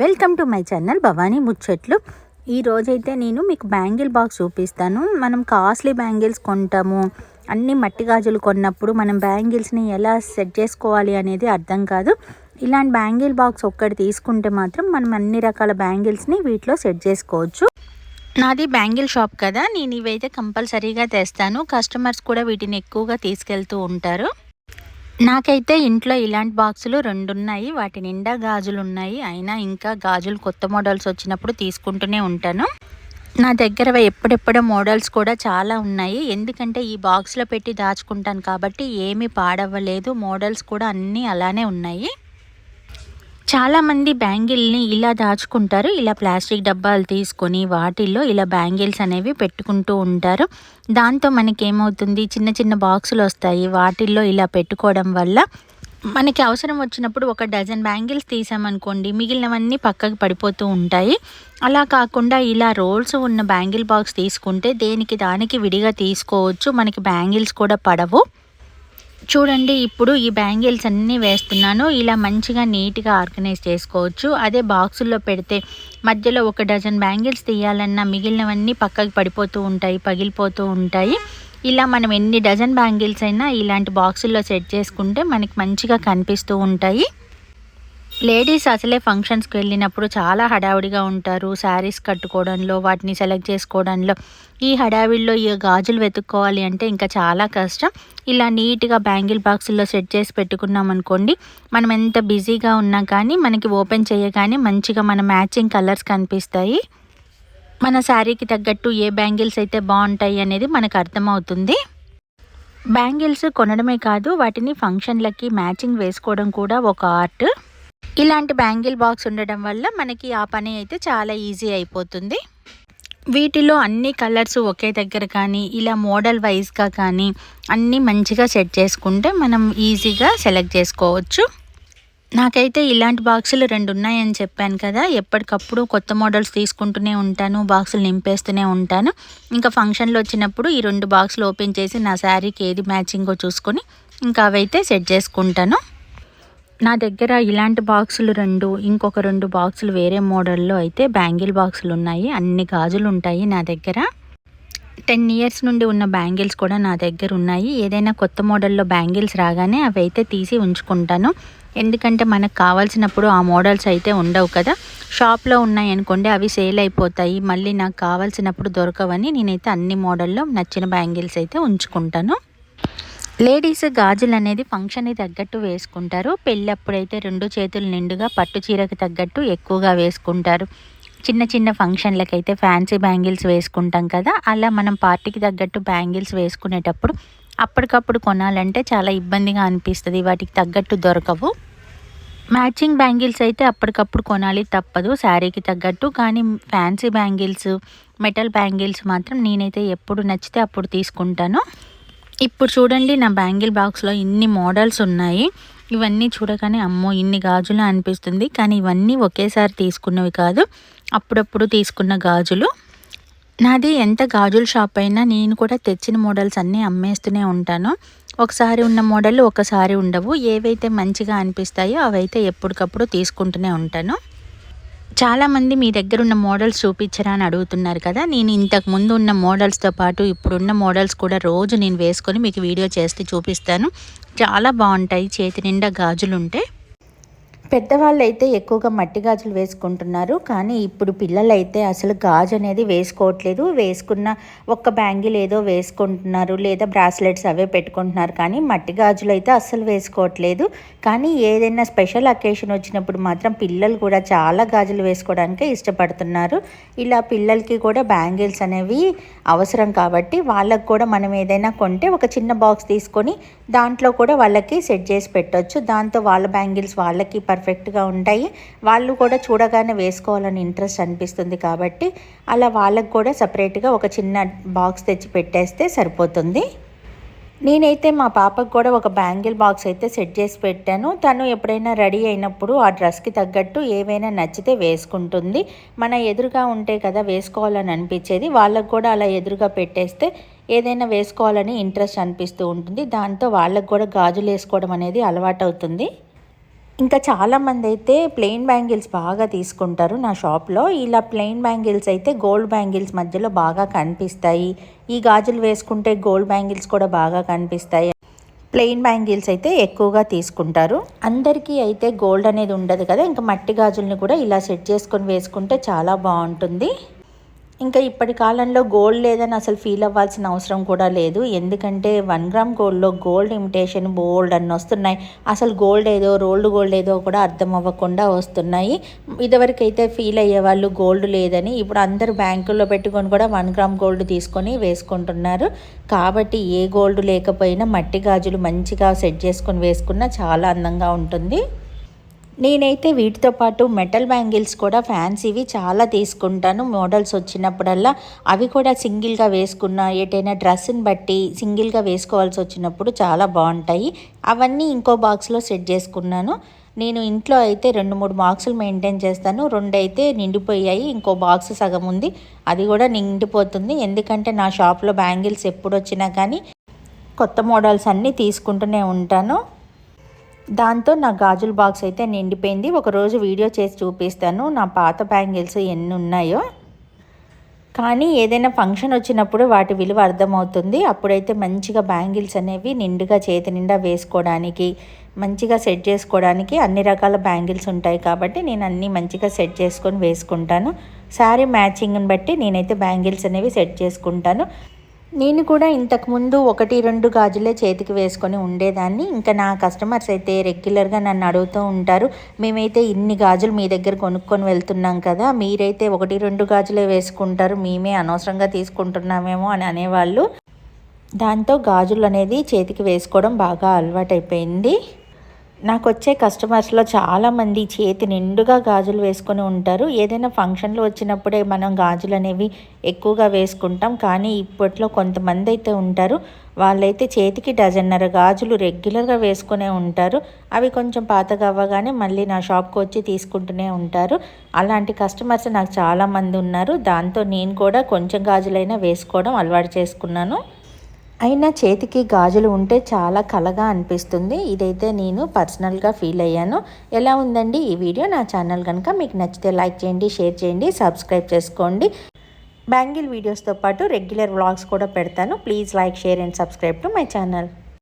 Welcome to my channel Bhavani ముచ్చట్లు. ఈ రోజైతే నేను మీకు బ్యాంగిల్ బాక్స్ చూపిస్తాను. మనం కాస్ట్లీ బ్యాంగిల్స్ కొంటాము. అన్ని మట్టి గాజులు కొన్నప్పుడు మనం బ్యాంగిల్స్ని ఎలా సెట్ చేసుకోవాలి అనేది అర్థం కాదు. ఇలాంటి బ్యాంగిల్ బాక్స్ ఒక్కటి తీసుకుంటే మాత్రం మనం అన్ని రకాల బ్యాంగిల్స్ని వీటిలో సెట్ చేసుకోవచ్చు. నాది బ్యాంగిల్ షాప్ కదా. నేను ఇవైతే కంపల్సరీగా తెస్తాను. కస్టమర్స్ కూడా వీటిని ఎక్కువగా తీసుకెళ్తూ ఉంటారు. నాకైతే ఇంట్లో ఇలాంటి బాక్సులు రెండు ఉన్నాయి వాటి నిండా గాజులు ఉన్నాయి అయినా ఇంకా గాజులు కొత్త మోడల్స్ వచ్చినప్పుడు తీసుకుంటూనే ఉంటాను. నా దగ్గర ఎప్పుడెప్పుడో మోడల్స్ కూడా చాలా ఉన్నాయి. ఎందుకంటే ఈ బాక్స్లో పెట్టి దాచుకుంటాను కాబట్టి ఏమీ పాడవ్వలేదు. మోడల్స్ కూడా అన్నీ అలానే ఉన్నాయి. చాలామంది బ్యాంగిల్ని ఇలా దాచుకుంటారు. ఇలా ప్లాస్టిక్ డబ్బాలు తీసుకొని వాటిల్లో ఇలా బ్యాంగిల్స్ అనేవి పెట్టుకుంటూ ఉంటారు. దాంతో మనకి ఏమవుతుంది చిన్న చిన్న బాక్సులు వస్తాయి. వాటిల్లో ఇలా పెట్టుకోవడం వల్ల మనకి అవసరం వచ్చినప్పుడు ఒక డజన్ బ్యాంగిల్స్ తీసామనుకోండి మిగిలినవన్నీ పక్కకు పడిపోతూ ఉంటాయి. అలా కాకుండా ఇలా రోల్స్ ఉన్న బ్యాంగిల్ బాక్స్ తీసుకుంటే దేనికి దానికి విడిగా తీసుకోవచ్చు. మనకి బ్యాంగిల్స్ కూడా పడవు. చూడండి ఇప్పుడు ఈ బ్యాంగిల్స్ అన్నీ వేస్తున్నాను. ఇలా మంచిగా నీట్గా ఆర్గనైజ్ చేసుకోవచ్చు. అదే బాక్సుల్లో పెడితే మధ్యలో ఒక డజన్ బ్యాంగిల్స్ తీయాలన్నా మిగిలినవన్నీ పక్కకి పడిపోతూ ఉంటాయి పగిలిపోతూ ఉంటాయి. ఇలా మనం ఎన్ని డజన్ బ్యాంగిల్స్ అయినా ఇలాంటి బాక్సుల్లో సెట్ చేసుకుంటే మనకి మంచిగా కనిపిస్తూ ఉంటాయి. లేడీస్ అసలే ఫంక్షన్స్కి వెళ్ళినప్పుడు చాలా హడావిడిగా ఉంటారు. శారీస్ కట్టుకోవడంలో వాటిని సెలెక్ట్ చేసుకోవడంలో. ఈ హడావిడిలో ఈ గాజులు వెతుక్కోవాలి అంటే ఇంకా చాలా కష్టం. ఇలా నీట్గా బ్యాంగిల్ బాక్సుల్లో సెట్ చేసి పెట్టుకున్నాం అనుకోండి మనం ఎంత బిజీగా ఉన్నా కానీ మనకి ఓపెన్ చేయగానే మంచిగా మన మ్యాచింగ్ కలర్స్ కనిపిస్తాయి. మన శారీకి తగ్గట్టు ఏ బ్యాంగిల్స్ అయితే బాగుంటాయి అనేది మనకు అర్థమవుతుంది. బ్యాంగిల్స్ కొనడమే కాదు వాటిని ఫంక్షన్లకి మ్యాచింగ్ వేసుకోవడం కూడా ఒక ఆర్ట్ ఇలాంటి బ్యాంగిల్ బాక్స్ ఉండడం వల్ల మనకి ఆ పని అయితే చాలా ఈజీ అయిపోతుంది. వీటిలో అన్ని కలర్స్ ఒకే దగ్గర కానీ ఇలా మోడల్ వైజ్గా కానీ అన్నీ మంచిగా సెట్ చేసుకుంటే మనం ఈజీగా సెలెక్ట్ చేసుకోవచ్చు. నాకైతే ఇలాంటి బాక్సులు రెండు ఉన్నాయని చెప్పాను కదా ఎప్పటికప్పుడు కొత్త మోడల్స్ తీసుకుంటూనే ఉంటాను బాక్సులు నింపేస్తూనే ఉంటాను. ఇంకా ఫంక్షన్లో వచ్చినప్పుడు ఈ రెండు బాక్సులు ఓపెన్ చేసి నా శారీకి ఏది మ్యాచింగో చూసుకొని ఇంకా అవైతే సెట్ చేసుకుంటాను. నా దగ్గర ఇలాంటి బాక్సులు రెండు ఇంకొక రెండు బాక్సులు వేరే మోడల్లో అయితే బ్యాంగిల్ బాక్సులు ఉన్నాయి అన్ని గాజులు ఉంటాయి నా దగ్గర. టెన్ ఇయర్స్ నుండి ఉన్న బ్యాంగిల్స్ కూడా నా దగ్గర ఉన్నాయి. ఏదైనా కొత్త మోడల్లో బ్యాంగిల్స్ రాగానే అవి అయితే తీసి ఉంచుకుంటాను. ఎందుకంటే మనకు కావాల్సినప్పుడు ఆ మోడల్స్ అయితే ఉండవు కదా. షాప్లో ఉన్నాయి అనుకోండి అవి సేల్ అయిపోతాయి. మళ్ళీ నాకు కావాల్సినప్పుడు దొరకవని నేనైతే అన్ని మోడల్లో నచ్చిన బ్యాంగిల్స్ అయితే ఉంచుకుంటాను. లేడీస్ గాజులు అనేది ఫంక్షన్కి తగ్గట్టు వేసుకుంటారు. పెళ్ళప్పుడైతే రెండు చేతులు నిండుగా పట్టు చీరకు తగ్గట్టు ఎక్కువగా వేసుకుంటారు. చిన్న చిన్న ఫంక్షన్లకైతే ఫ్యాన్సీ బ్యాంగిల్స్ వేసుకుంటాం కదా అలా మనం పార్టీకి తగ్గట్టు బ్యాంగిల్స్ వేసుకునేటప్పుడు అప్పటికప్పుడు కొనాలంటే చాలా ఇబ్బందిగా అనిపిస్తుంది వాటికి తగ్గట్టు దొరకవు. మ్యాచింగ్ బ్యాంగిల్స్ అయితే అప్పటికప్పుడు కొనాలి తప్పదు శారీకి తగ్గట్టు కానీ ఫ్యాన్సీ బ్యాంగిల్స్ మెటల్ బ్యాంగిల్స్ మాత్రం నేనైతే ఎప్పుడు నచ్చితే అప్పుడు తీసుకుంటాను. ఇప్పుడు చూడండి నా బ్యాంగిల్ బాక్స్లో ఇన్ని మోడల్స్ ఉన్నాయి. ఇవన్నీ చూడగానే అమ్మో ఇన్ని గాజులు అనిపిస్తుంది. కానీ ఇవన్నీ ఒకేసారి తీసుకున్నవి కాదు. అప్పుడప్పుడు తీసుకున్న గాజులు. నాది ఎంత గాజుల షాప్ అయినా నేను కూడా తెచ్చిన మోడల్స్ అన్నీ అమ్మేస్తూనే ఉంటాను. ఒకసారి ఉన్న మోడల్ ఒకసారి ఉండవు. ఏవైతే మంచిగా అనిపిస్తాయో అవైతే ఎప్పటికప్పుడు తీసుకుంటూనే ఉంటాను. చాలామంది మీ దగ్గర ఉన్న మోడల్స్ చూపించరా అని అడుగుతున్నారు కదా. నేను ఇంతకు ముందు ఉన్న మోడల్స్తో పాటు ఇప్పుడున్న మోడల్స్ కూడా రోజు నేను వేసుకొని మీకు వీడియో చేస్తే చూపిస్తాను. చాలా బాగుంటాయి. చేతి నిండా గాజులు ఉంటే పెద్దవాళ్ళు అయితే ఎక్కువగా మట్టి గాజులు వేసుకుంటున్నారు. కానీ ఇప్పుడు పిల్లలైతే అసలు గాజు అనేది వేసుకోవట్లేదు. వేసుకున్న ఒక్క బ్యాంగిల్ ఏదో వేసుకుంటున్నారు. లేదా బ్రాస్లెట్స్ అవే పెట్టుకుంటున్నారు. కానీ మట్టి గాజులు అయితే అస్సలు వేసుకోవట్లేదు. కానీ ఏదైనా స్పెషల్ అకేషన్ వచ్చినప్పుడు మాత్రం పిల్లలు కూడా చాలా గాజులు వేసుకోవడానికే ఇష్టపడుతున్నారు. ఇలా పిల్లలకి కూడా బ్యాంగిల్స్ అనేవి అవసరం కాబట్టి వాళ్ళకు కూడా మనం ఏదైనా కొంటే ఒక చిన్న బాక్స్ తీసుకొని దాంట్లో కూడా వాళ్ళకి సెట్ చేసి పెట్టవచ్చు దాంతో వాళ్ళ బ్యాంగిల్స్ వాళ్ళకి పర్ఫెక్ట్గా ఉంటాయి. వాళ్ళు కూడా చూడగానే వేసుకోవాలని ఇంట్రెస్ట్ అనిపిస్తుంది కాబట్టి అలా వాళ్ళకు కూడా సపరేట్గా ఒక చిన్న బాక్స్ తెచ్చి పెట్టేస్తే సరిపోతుంది. నేనైతే మా పాపకు కూడా ఒక బ్యాంగిల్ బాక్స్ అయితే సెట్ చేసి పెట్టాను. తను ఎప్పుడైనా రెడీ అయినప్పుడు ఆ డ్రెస్కి తగ్గట్టు ఏవైనా నచ్చితే వేసుకుంటుంది. మన ఎదురుగా ఉంటే కదా వేసుకోవాలని అనిపించేది. వాళ్ళకు కూడా అలా ఎదురుగా పెట్టేస్తే ఏదైనా వేసుకోవాలని ఇంట్రెస్ట్ అనిపిస్తూ ఉంటుంది. దాంతో వాళ్ళకు కూడా గాజులు వేసుకోవడం అనేది అలవాటు అవుతుంది ఇంకా చాలామంది అయితే ప్లెయిన్ బ్యాంగిల్స్ బాగా తీసుకుంటారు నా షాప్లో. ఇలా ప్లెయిన్ బ్యాంగిల్స్ అయితే గోల్డ్ బ్యాంగిల్స్ మధ్యలో బాగా కనిపిస్తాయి. ఈ గాజులు వేసుకుంటే గోల్డ్ బ్యాంగిల్స్ కూడా బాగా కనిపిస్తాయి. ప్లెయిన్ బ్యాంగిల్స్ అయితే ఎక్కువగా తీసుకుంటారు. అందరికీ అయితే గోల్డ్ అనేది ఉండదు కదా ఇంకా మట్టి గాజుల్ని కూడా ఇలా సెట్ చేసుకొని వేసుకుంటే చాలా బాగుంటుంది. ఇంకా ఇప్పటి కాలంలో గోల్డ్ లేదని అసలు ఫీల్ అవ్వాల్సిన అవసరం కూడా లేదు. ఎందుకంటే వన్ గ్రామ్ గోల్డ్లో గోల్డ్ ఇమిటేషన్ గోల్డ్ అన్ని వస్తున్నాయి. అసలు గోల్డ్ ఏదో రోల్డ్ గోల్డ్ ఏదో కూడా అర్థం అవ్వకుండా వస్తున్నాయి. ఇదివరకైతే ఫీల్ అయ్యేవాళ్ళు గోల్డ్ లేదని ఇప్పుడు అందరు బ్యాంకుల్లో పెట్టుకొని కూడా వన్ గ్రామ్ గోల్డ్ తీసుకొని వేసుకుంటున్నారు. కాబట్టి ఏ గోల్డ్ లేకపోయినా మట్టి గాజులు మంచిగా సెట్ చేసుకొని వేసుకున్నా చాలా అందంగా ఉంటుంది. నేనైతే వీటితో పాటు మెటల్ బ్యాంగిల్స్ కూడా ఫ్యాన్సీవి చాలా తీసుకుంటాను. మోడల్స్ వచ్చినప్పుడల్లా అవి కూడా సింగిల్గా వేసుకున్న ఏటైనా డ్రెస్ని బట్టి సింగిల్గా వేసుకోవాల్సి వచ్చినప్పుడు చాలా బాగుంటాయి. అవన్నీ ఇంకో బాక్స్లో సెట్ చేసుకున్నాను. నేను ఇంట్లో అయితే రెండు మూడు బాక్సులు మెయింటైన్ చేస్తాను. రెండు అయితే నిండిపోయాయి. ఇంకో బాక్స్ సగం ఉంది. అది కూడా నిండిపోతుంది. ఎందుకంటే నా షాప్లో బ్యాంగిల్స్ ఎప్పుడు వచ్చినా కానీ కొత్త మోడల్స్ అన్నీ తీసుకుంటూనే ఉంటాను. దాంతో నా గాజుల బాక్స్ అయితే నిండిపోయింది. ఒకరోజు వీడియో చేసి చూపిస్తాను. నా పాత బ్యాంగిల్స్ ఎన్ని ఉన్నాయో. కానీ ఏదైనా ఫంక్షన్ వచ్చినప్పుడు వాటి విలువ అర్థమవుతుంది. అప్పుడైతే మంచిగా బ్యాంగిల్స్ అనేవి నిండుగా చేతి నిండా వేసుకోవడానికి మంచిగా సెట్ చేసుకోవడానికి అన్ని రకాల బ్యాంగిల్స్ ఉంటాయి కాబట్టి నేను అన్నీ మంచిగా సెట్ చేసుకొని వేసుకుంటాను. శారీ మ్యాచింగ్ని బట్టి నేనైతే బ్యాంగిల్స్ అనేవి సెట్ చేసుకుంటాను. నేను కూడా ఇంతకుముందు ఒకటి రెండు గాజులే చేతికి వేసుకొని ఉండేదాన్ని. ఇంకా నా కస్టమర్స్ అయితే రెగ్యులర్గా నన్ను అడుగుతూ ఉంటారు మేమైతే ఇన్ని గాజులు మీ దగ్గర కొనుక్కొని వెళ్తున్నాం కదా మీరైతే ఒకటి రెండు గాజులే వేసుకుంటారు మేమే అనవసరంగా తీసుకుంటున్నామేమో అని అనేవాళ్ళు. దాంతో గాజులు అనేది చేతికి వేసుకోవడం బాగా అలవాటైపోయింది. నాకు వచ్చే కస్టమర్స్లో చాలామంది చేతి నిండుగా గాజులు వేసుకొని ఉంటారు. ఏదైనా ఫంక్షన్లు వచ్చినప్పుడే మనం గాజులు అనేవి ఎక్కువగా వేసుకుంటాం. కానీ ఇప్పట్లో కొంతమంది అయితే ఉంటారు. వాళ్ళైతే చేతికి డజన్నర గాజులు రెగ్యులర్గా వేసుకునే ఉంటారు. అవి కొంచెం పాతగా అవ్వగానే మళ్ళీ నా షాప్కి వచ్చి తీసుకుంటూనే ఉంటారు. అలాంటి కస్టమర్స్ నాకు చాలామంది ఉన్నారు. దాంతో నేను కూడా కొంచెం గాజులైనా వేసుకోవడం అలవాటు చేసుకున్నాను. అయినా చేతికి గాజులు ఉంటే చాలా కలగా అనిపిస్తుంది. ఇదైతే నేను పర్సనల్గా ఫీల్ అయ్యాను. ఎలా ఉందండి ఈ వీడియో? నా ఛానల్ కనుక మీకు నచ్చితే లైక్ చేయండి షేర్ చేయండి సబ్స్క్రైబ్ చేసుకోండి. బ్యాంగిల్ వీడియోస్తో పాటు రెగ్యులర్ వ్లాగ్స్ కూడా పెడతాను. Please like share and subscribe to my channel.